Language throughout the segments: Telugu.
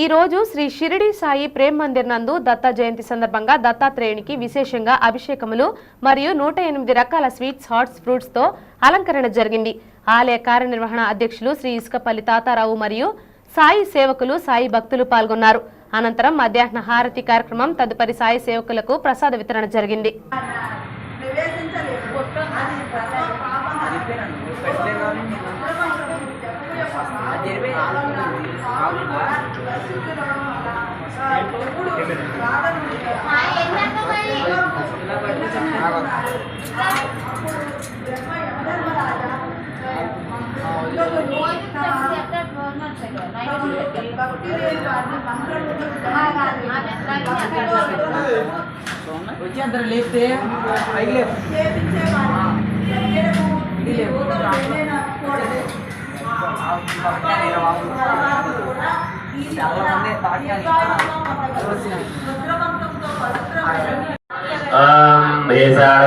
ఈ రోజు శ్రీ షిరిడి సాయి ప్రేమ్ మందిర్ నందు దత్త జయంతి సందర్భంగా దత్తాత్రేయునికి విశేషంగా అభిషేకములు మరియు నూట ఎనిమిది రకాల స్వీట్స్ హాట్స్ ఫ్రూట్స్తో అలంకరణ జరిగింది. ఆలయ కార్యనిర్వహణ అధ్యక్షులు శ్రీ ఇసుకపల్లి తాతారావు మరియు సాయి సేవకులు సాయి భక్తులు పాల్గొన్నారు. అనంతరం మధ్యాహ్న హారతి కార్యక్రమం తదుపరి సాయి సేవకులకు ప్రసాద వితరణ జరిగింది. అది వచ్చి అందరు లేపితే పైకి లేపు ఇది లేపు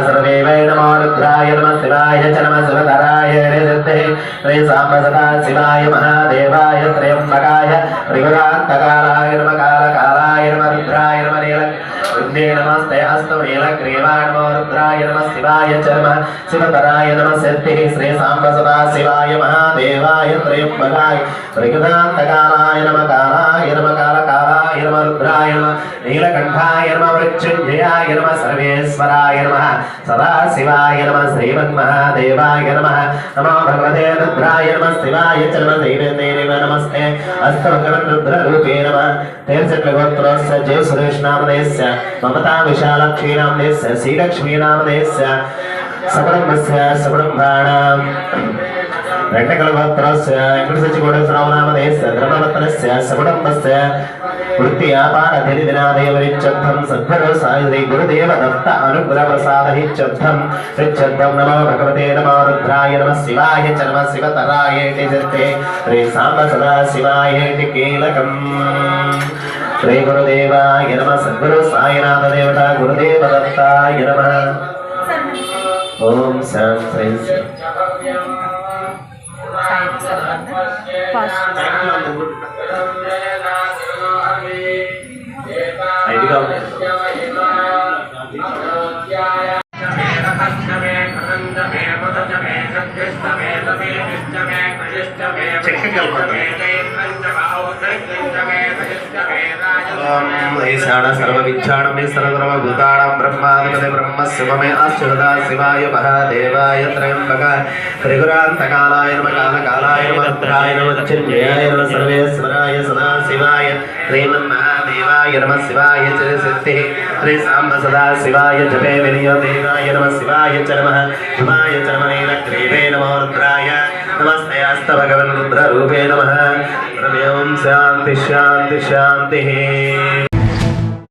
सर्वेवै नमो रुद्राय नमः शिवाय च नमः शिवधराय हरिसिद्धे श्री साम्ब सदा शिवाय महादेवाय त्र्यम्बकाय त्रिगुणान्तकालाय नमः రుద్రే నమ స్తయాస్తవ నీలగ్రీవాణమో రుద్రాయ నమ శివాయ చర్మ శివకరాయ నమ శక్తి శ్రీ సాంబసదా శివాయ మహాదేవాయ త్రయంబకాయ త్రిగుణాంతకాలాయ నమ కాలాయ నమ కాలకాలాయ నమ రుద్రాయ నమ నీలకంఠాయ నమ మృత్యుంజయాయ నమ సర్వేశ్వరాయ నమ సదాశివాయ నమ శ్రీమన్మహాదేవాయ నమ నమో భగవతే రుద్రాయ నమ శివాయ చర్మ ధైర్యదేవ నమస్తే అస్తమకరం రుద్రరూపే నమ తేజ గోత్రోస్ జయ సురేష్ నామనయస్య మమతా విశాలక్షీ నామ్నే శ్రీలక్ష్మీ నామ్నే సబ్రహ్మస్య సబ్రహ్మాణం రెండకలభద్రస్య ఇక్కడ సచిగూడ శ్రావనామదే సద్రమరత్నస్య సగుడంబస్య వృత్తి వ్యాపార ధరి వినాదయవరిచ్చబ్దం సద్భరో సాయుధి గురుదేవ దత్త అనుగ్రహ ప్రసాద హిచ్చబ్దం రిచ్చబ్దం నమో భగవతే నమో రుద్రాయ శివాయ జత్తే రే సాంబ సదా కీలకం శ్రీ గురుదేవాయ నమ. సద్గురు సాయినాథ దేవత గురుదేవ దత్తాయ నమ. ఓం శాం శ్రీ చెక్క మే సర్వభూతానాం బ్రహ్మాధిపతి బ్రహ్మ శివమే అశ్వదా శివాయ మహాదేవాయ త్రయంబక త్రిగురాంతకాలాయ నమ కాలకాలాయ నమ రుద్రాయ నమ చిన్మయాయ నమ సర్వేశ్వరాయ సదా శివాయ శ్రీమన్మహాదేవాయ నమ శివాయ చ సిద్ధి శ్రీ సాంబ సదా శివాయ జపే వినియోదేవాయ నమ శివాయ చ నమ శివాయ చ నమ నీలగ్రీవే నమో రుద్రాయ నమస్తే అస్త భగవన్ రుద్రరూపే నమ ఓం శాంతి శాంతి శాంతి